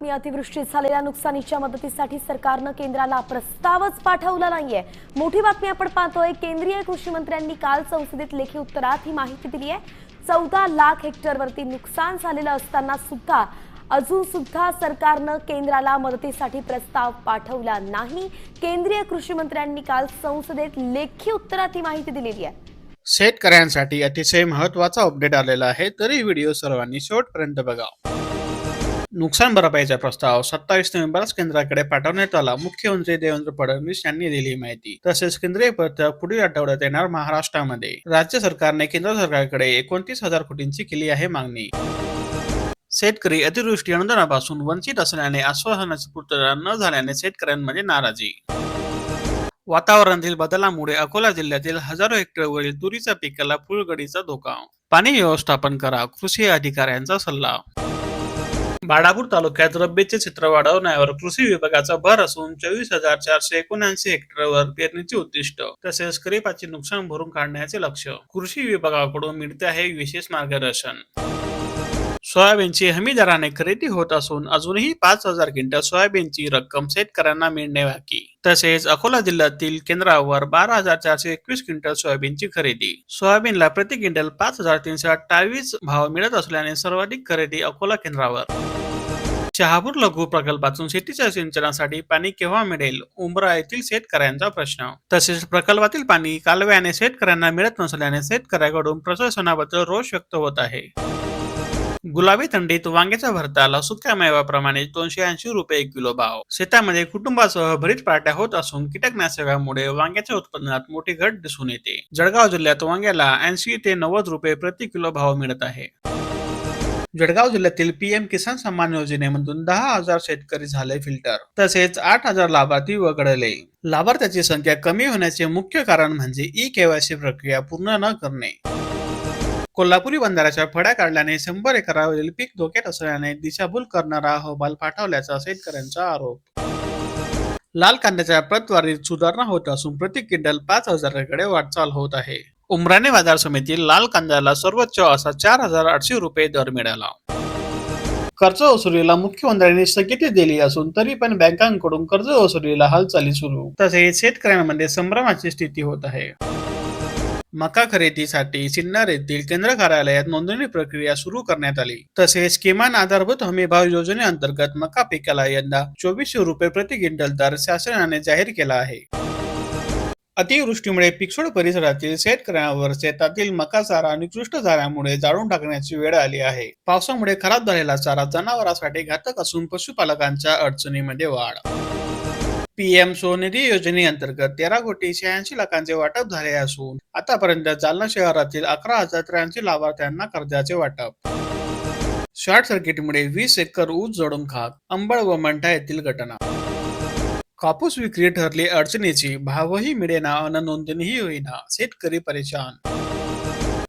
मी अतिवृष्टीत झालेल्या नुकसानीच्या मदतीसाठी सरकारनं केंद्राला प्रस्तावच पाठवला नाहीये. मोठी बातमी आपण पाहतोय केंद्रीय कृषी मंत्र्यांनी काल संसदेत लेखी उत्तरात ही माहिती दिली आहे. चौदा लाख हेक्टरवरती नुकसान झालेलं असताना सुद्धा अजून सुद्धा सरकारनं केंद्राला मदतीसाठी प्रस्ताव पाठवला नाही. केंद्रीय कृषी मंत्र्यांनी काल संसदेत लेखी उत्तरात ही माहिती दिलेली आहे. शेतकऱ्यांसाठी अतिशय महत्त्वाचा अपडेट आलेला आहे तरी व्हिडिओ सर्वांनी शेवटपर्यंत बघा नुकसान भरपाईचा प्रस्ताव सत्तावीस नोव्हेंबरच केंद्राकडे पाठवण्यात आला. मुख्यमंत्री देवेंद्र फडणवीस यांनी दिली माहिती. तसेच केंद्रीय पथक पुढील आठवड्यात येणार महाराष्ट्रामध्ये. राज्य सरकारने केंद्र सरकारकडे एकोणतीस हजार कोटींची केली आहे मागणी. शेतकरी अतिवृष्टी अनुदानापासून वंचित असल्याने आश्वासनाची पूर्तता न झाल्याने शेतकऱ्यांमध्ये नाराजी. वातावरणातील बदलामुळे अकोला जिल्ह्यातील हजारो हेक्टरवरील तुरीच्या पिकाला फुलगडीचा धोका. पाणी व्यवस्थापन करा कृषी अधिकाऱ्यांचा सल्ला. बाळापूर तालुक्यात रब्बीचे चित्र वाढवण्यावर कृषी विभागाचा भर असून चोवीस हजार चारशे एकोणऐंशी हेक्टरवर पेरणीचे उद्दिष्ट तसेच खरीपाचे नुकसान भरून काढण्याचे लक्ष कृषी विभागाकडून मिळते आहे विशेष मार्गदर्शन. सोयाबीनची हमी दराने खरेदी होत असून अजूनही पाच हजार क्विंटल सोयाबीनची रक्कम शेतकऱ्यांना मिळणे बाकी. तसेच अकोला जिल्ह्यातील केंद्रावर बारा हजार चारशे एकवीस क्विंटल सोयाबीनची खरेदी. सोयाबीनला प्रति क्विंटल पाच हजार तीनशे अठ्ठावीस भाव मिळत असल्याने सर्वाधिक खरेदी अकोला केंद्रावर. शहापूर लघु प्रकल्पातून शेतीच्या सिंचनासाठी पाणी केव्हा मिळेल? उमरा येथील शेतकऱ्यांचा प्रश्न. तसेच प्रकल्पातील पाणी कालव्याने शेतकऱ्यांना मिळत नसल्याने शेतकऱ्याकडून प्रशासनाबद्दल रोष व्यक्त होत आहे. गुलाबी थंडीत वांग्याच्या भरताला सुक्या मेवाप्रमाणे दोनशे ऐंशी रुपये किलो भाव. शेतामध्ये कुटुंबासह भरीत पार्ट्या होत असून कीटकनाशकामुळे वांग्याच्या उत्पादनात मोठी घट दिसून येते. जळगाव जिल्ह्यात वांग्याला ऐंशी ते नव्वद रुपये प्रति किलो भाव मिळत आहे. जळगाव जिल्ह्यातील पीएम किसान सन्मान योजनेमधून दहा हजार शेतकरी झाले फिल्टर तसेच आठ हजार लाभार्थी वगळले. लाभार्थ्याची संख्या कमी होण्याचे मुख्य कारण म्हणजे ई केवायसी प्रक्रिया पूर्ण न करणे. कोल्हापुरी बंधाऱ्याच्या फड्या काढल्याने शंभर एकरावरील पीक धोक्यात असल्याने दिशाभूल करणारा अहवाल पाठवल्याचा शेतकऱ्यांचा आरोप. लाल कांद्याच्या प्रतवारीत सुधारणा होत असून प्रति क्विंटल पाच हजाराकडे वाटचाल होत आहे. उमराणे बाजार समितीत लाल कांद्याला सर्वोच्च असा चार हजार आठशे रुपये दर मिळाला. कर्ज वसुलीला मुख्यमंत्र्यांनी स्थगिती दिली असून तरी पण बँकांकडून कर्ज वसुलीला हालचाली सुरू. तसेच शेतकऱ्यांमध्ये संभ्रमाची स्थिती होत आहे. मका खरेदीसाठी सिन्नर येथील केंद्र कार्यालयात नोंदणी प्रक्रिया सुरू करण्यात आली. तसेच किमान आधारभूत हमी भाव योजनेअंतर्गत मका पिकाला यंदा चोवीसशे रुपये प्रति क्विंटल दर शासनाने जाहीर केला आहे. अतिवृष्टीमुळे पिकसोड परिसरातील शेतकऱ्यांवर शेतातील मका चारा निकृष्ट झाल्यामुळे जाळून टाकण्याची वेळ आली आहे. पावसामुळे खराब झालेला चारा जनावरांसाठी घातक असून पशुपालकांच्या अडचणीमध्ये वाढ पीएम स्वनिधी योजनेअंतर्गत तेरा कोटी शहाऐंशी लाखांचे वाटप झाले असून आतापर्यंत जालना शहरातील अकरा हजार त्र्याऐंशी लाभार्थ्यांना कर्जाचे वाटप. शॉर्ट सर्किटमुळे वीस एकर ऊस जळून खाक अंबळ व मंठा येथील घटना. कापूस विक्री ठरली अडचणीची भावही मिळेना अन नोंदणीही होईना शेतकरी परेशान.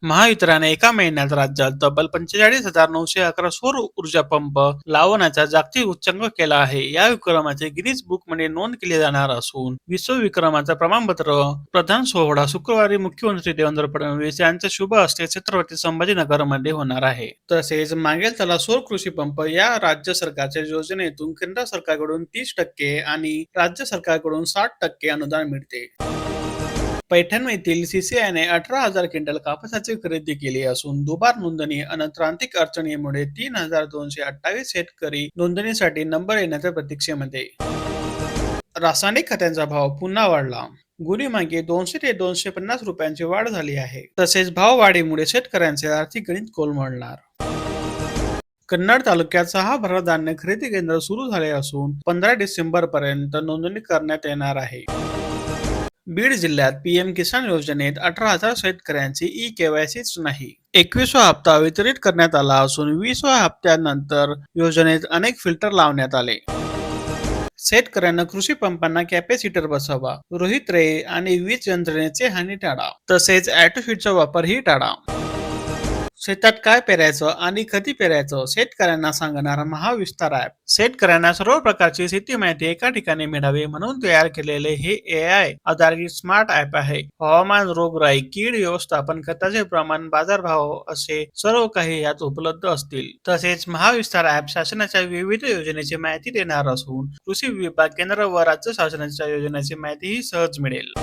महावितरणाने एका महिन्यात राज्यात तब्बल पंचेचाळीस हजार नऊशे अकरा सौर ऊर्जा पंप लावण्याचा जागतिक उच्चांक केला आहे. या विक्रमाचे गिनीज बुकमध्ये नोंद केली जाणार असून विश्व विक्रमाचा प्रमाणपत्र प्रधान सोहळा शुक्रवारी मुख्यमंत्री देवेंद्र फडणवीस यांच्या शुभ हस्ते छत्रपती संभाजीनगरमध्ये होणार आहे. तसेच मागेल त्याला सौर कृषी पंप या राज्य सरकारच्या योजनेतून केंद्र सरकारकडून तीस टक्के आणि राज्य सरकारकडून साठ टक्के अनुदान मिळते. पैठण येथील सीसीआयने अठरा हजार क्विंटल कापसाची खरेदी केली असून दुबार नोंदणी आणि तांत्रिक अडचणीमुळे तीन हजार दोनशे अठ्ठावीस शेतकरी नोंदणीसाठी नंबर येण्याच्या प्रतीक्षेमध्ये. रासायनिक खतांचा भाव पुन्हा वाढला. गुन्हेमागे दोनशे ते दोनशे पन्नास रुपयांची वाढ झाली आहे. तसेच भाववाढीमुळे शेतकऱ्यांचे आर्थिक गणित कोलमडणार. कन्नड तालुक्यात सहा भरड धान्य खरेदी केंद्र सुरू झाले असून पंधरा डिसेंबर पर्यंत नोंदणी करण्यात येणार आहे. बीड जिल्ह्यात पीएम किसान योजनेत अठरा हजार शेतकऱ्यांची ई केवायसीच नाही. एकवीसवा हप्ता वितरित करण्यात आला असून वीसव्या हप्त्यानंतर योजनेत अनेक फिल्टर लावण्यात आले. शेतकऱ्यांना कृषी पंपांना कॅपॅसिटर बसवा रोहित रे आणि वीज यंत्रणेचे हानी टाळा तसेच ॲटोफिटचा वापरही टाळा. शेतात काय पेरायचं आणि कधी पेरायचं शेतकऱ्यांना सांगणारा महाविस्तार ऍप शेतकऱ्यांना सर्व प्रकारची शेती माहिती एका ठिकाणी मिळावी म्हणून तयार केलेले हे ए आय आधारित स्मार्ट ऍप आहे. हवामान रोगराई कीड व्यवस्थापन खताचे प्रमाण बाजारभाव असे सर्व काही यात उपलब्ध असतील. तसेच महाविस्तार ऍप शासनाच्या विविध योजनेची माहिती देणार असून कृषी विभाग केंद्र व राज्य शासनाच्या योजनेची माहितीही सहज मिळेल.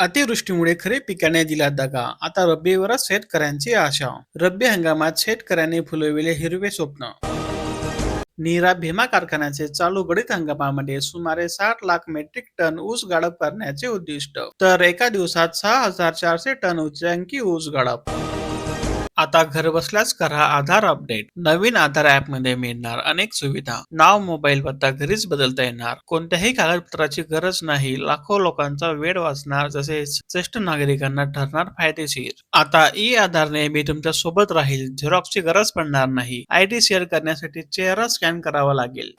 अतिवृष्टीमुळे खरीप पिकाने दिला दगा. आता रब्बीवरच शेतकऱ्यांची आशा. रब्बी हंगामात शेतकऱ्यांनी फुलविले हिरवे स्वप्न. नीरा भीमा कारखान्याचे चालू गडीत हंगामामध्ये सुमारे साठ लाख मेट्रिक टन ऊस गाळप करण्याचे उद्दिष्ट. तर एका दिवसात सहा हजार चारशे टन उच्चांकी ऊस गाळप. आता घर बसल्याच करा आधार अपडेट नवीन आधार ऍपमध्ये मिळणार अनेक सुविधा. नाव मोबाईल पत्ता घरीच बदलता येणार. कोणत्याही कागदपत्राची गरज नाही. लाखो लोकांचा वेळ वाचणार तसेच ज्येष्ठ नागरिकांना ठरणार फायदेशीर. आता ई आधार नेहमी तुमच्यासोबत राहील. झेरॉक्सची गरज पडणार नाही. आयडी शेअर करण्यासाठी चेहरा स्कॅन करावा लागेल.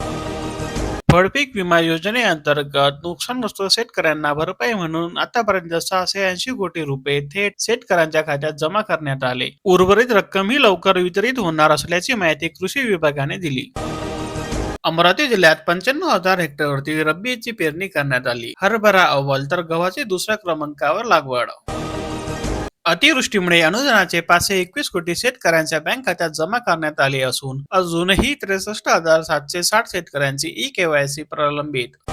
फळपीक विमा योजनेअंतर्गत नुकसानग्रस्त शेतकऱ्यांना भरपाई म्हणून आतापर्यंत सहाशे ऐंशी कोटी रुपये थेट शेतकऱ्यांच्या खात्यात जमा करण्यात आले. उर्वरित रक्कम ही लवकर वितरित होणार असल्याची माहिती कृषी विभागाने दिली. अमरावती जिल्ह्यात पंच्याण्णव हजार हेक्टरवरती रब्बीची पेरणी करण्यात आली. हरभरा अव्वल तर गव्हाची दुसऱ्या क्रमांकावर लागवड अतिवृष्टीमुळे अनुदानाचे पाचशे एकवीस कोटी शेतकऱ्यांच्या बँक खात्यात जमा करण्यात आले असून अजूनही त्रेसष्ट हजार सातशे साठ शेतकऱ्यांची ई केवायसी प्रलंबित.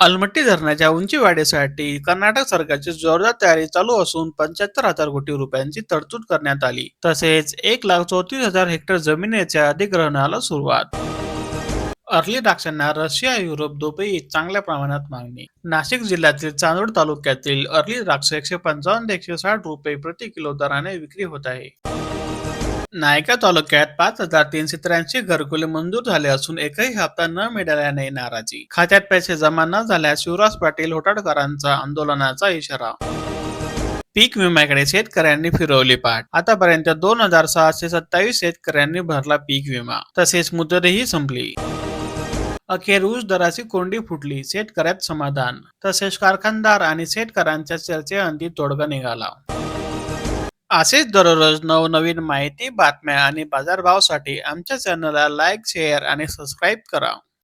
अलमट्टी धरणाच्या उंची वाढीसाठी कर्नाटक सरकारची जोरदार तयारी चालू असून पंच्याहत्तर हजार कोटी रुपयांची तरतूद करण्यात आली. तसेच एक लाख चौतीस हजार हेक्टर जमिनीच्या अधिग्रहणाला सुरुवात. अर्ली द्राक्षांना रशिया युरोप दुबई चांगल्या प्रमाणात मागणी. नाशिक जिल्ह्यातील चांदोड तालुक्यातील अर्ली द्राक्ष एकशे पंचावन्न ते एकशे साठ रुपये प्रति किलो दराने विक्री होत आहे. नायका तालुक्यात पाच हजार तीनशे त्र्याऐंशी घरकुले मंजूर झाले असून एकही हप्ता न मिळाल्याने नाराजी. खात्यात पैसे जमा न झाल्यास शिवराज पाटील होटाडकरांचा आंदोलनाचा इशारा. पीक विम्याकडे शेतकऱ्यांनी फिरवली पाठ. आतापर्यंत दोन हजार सहाशे सत्तावीस शेतकऱ्यांनी भरला पीक विमा. तसेच मुदतही संपली. अखेर ऊस दराची कोंडी फुटली शेतकऱ्यात समाधान. तसेच कारखानदार आणि शेतकऱ्यांच्या चर्चेअंती तोडगा निघाला. असेच दररोज नवनवीन माहिती बातम्या आणि बाजारभावासाठी आमच्या चॅनलला लाईक शेअर आणि सबस्क्राईब करा.